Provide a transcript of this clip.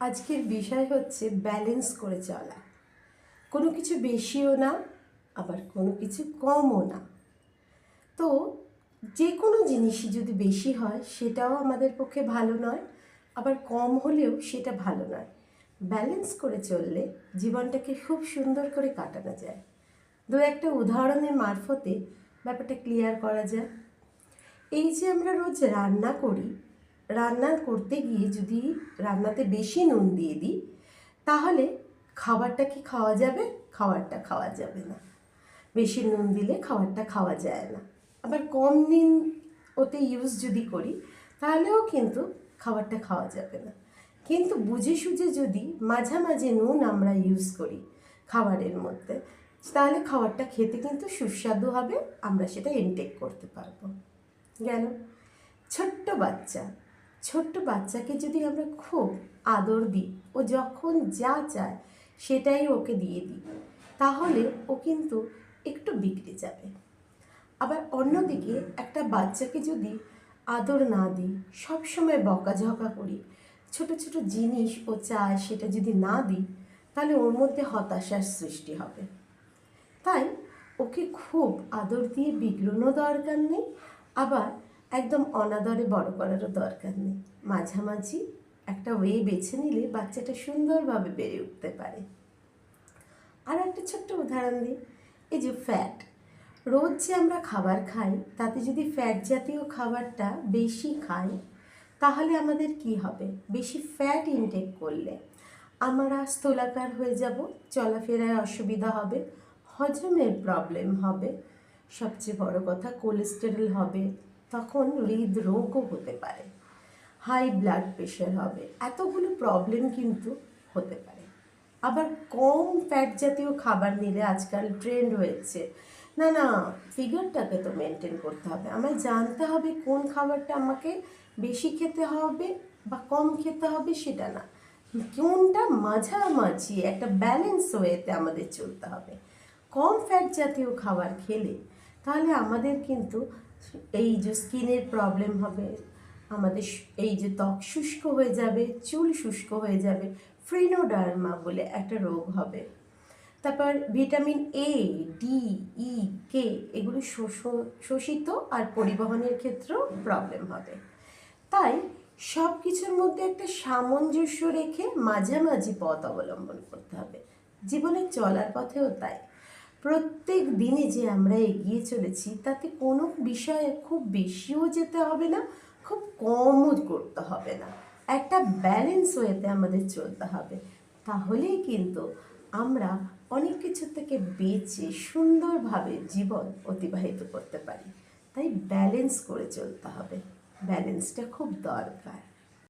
আজকের বিষয় হচ্ছে ব্যালেন্স করে চলা। কোনো কিছু বেশিও না, আবার কোনো কিছু কমও না। তো যে কোনো জিনিসই যদি বেশি হয়, সেটাও আমাদের পক্ষে ভালো নয়, আবার কম হলেও সেটা ভালো নয়। ব্যালেন্স করে চললে জীবনটাকে খুব সুন্দর করে কাটানো যায়। দু একটা উদাহরণের মারফতে ব্যাপারটা ক্লিয়ার করা যায়। এই যে আমরা রোজ রান্না করি রান্না করতে গিয়ে যদি রান্নাতে বেশি নুন দিয়ে দিই, তাহলে খাবারটা কি খাওয়া যাবে? খাবারটা খাওয়া যাবে না। বেশি নুন দিলে খাবারটা খাওয়া যায় না। আবার কম দিন ওতে ইউজ যদি করি, তাহলেও কিন্তু খাবারটা খাওয়া যাবে না। কিন্তু বুঝে সুঝে যদি মাঝামাঝি নুন আমরা ইউজ করি খাবারের মধ্যে, তাহলে খাবারটা খেতে কিন্তু সুস্বাদু হবে, আমরা সেটা ইনটেক করতে পারব। গেল। ছোট্ট বাচ্চা। ছোট্ট বাচ্চাকে যদি আমরা খুব আদর দিই, ও যখন যা চায় সেটাই ওকে দিয়ে দিই, তাহলে ও কিন্তু একটু বিগড়ে যাবে। আবার অন্যদিকে একটা বাচ্চাকে যদি আদর না দিই, সবসময় বকাঝকা করি, ছোট ছোট জিনিস ও চায় সেটা যদি না দিই, তাহলে ওর মধ্যে হতাশার সৃষ্টি হবে। তাই ওকে খুব আদর দিয়ে বিগড়ানো দরকার নেই, আবার একদম অনাদরে বড় করারও দরকার নেই। মাঝামাঝি একটা ওয়ে বেছে নিলে বাচ্চাটা সুন্দরভাবে বেড়ে উঠতে পারে। আর একটা ছোট্ট উদাহরণ দিই, এই যে ফ্যাট রোজ যে আমরা খাবার খাই, তাতে যদি ফ্যাট জাতীয় খাবারটা বেশি খাই, তাহলে আমাদের কি হবে? বেশি ফ্যাট ইনটেক করলে আমরা স্থলাকার হয়ে যাব, চলাফেরায় অসুবিধা হবে, হজমের প্রবলেম হবে, সবচেয়ে বড় কথা কোলেস্টেরল হবে তখন হৃদরোগও হতে পারে। হাই ব্লাড প্রেশার হবে। এতগুলো প্রবলেম কিন্তু হতে পারে। আবার কম ফ্যাট জাতীয় খাবার নিলে আজকাল ট্রেন্ড হয়েছে। না না ফিগারটাকে তো মেনটেন করতে হবে। আমায় জানতে হবে কোন খাবারটা আমাকে বেশি খেতে হবে বা কম খেতে হবে সেটা না। কোনটা মাঝামাঝি একটা ব্যালেন্স ওয়েতে আমাদের চলতে হবে। কম ফ্যাট জাতীয় খাবার খেলে তাহলে আমাদের কিন্তু এই যে স্কিনের প্রবলেম হবে, আমাদের এই যে ত্বক শুষ্ক হয়ে যাবে, চুল শুষ্ক হয়ে যাবে, ফ্রিনোডার্মা বলে একটা রোগ হবে। তারপর ভিটামিন এ ডি ই কে এগুলো শোষ- শোষিত আর পরিবহনের ক্ষেত্রেও প্রবলেম হবে। তাই সব কিছুর মধ্যে একটা সামঞ্জস্য রেখে মাঝামাঝি পথ অবলম্বন করতে হবে। জীবনে চলার পথেও তাই। প্রত্যেক দিনে যে আমরা এগিয়ে চলেছি, তাতে কোনো বিষয়ে খুব বেশিও যেতে হবে না, খুব কমও করতে হবে না। একটা ব্যালেন্স ওয়েতে আমাদের চলতে হবে। তাহলেই কিন্তু আমরা অনেক কিছু থেকে বেঁচে সুন্দরভাবে জীবন অতিবাহিত করতে পারি। তাই ব্যালেন্স করে চলতে হবে। ব্যালেন্সটা খুব দরকার।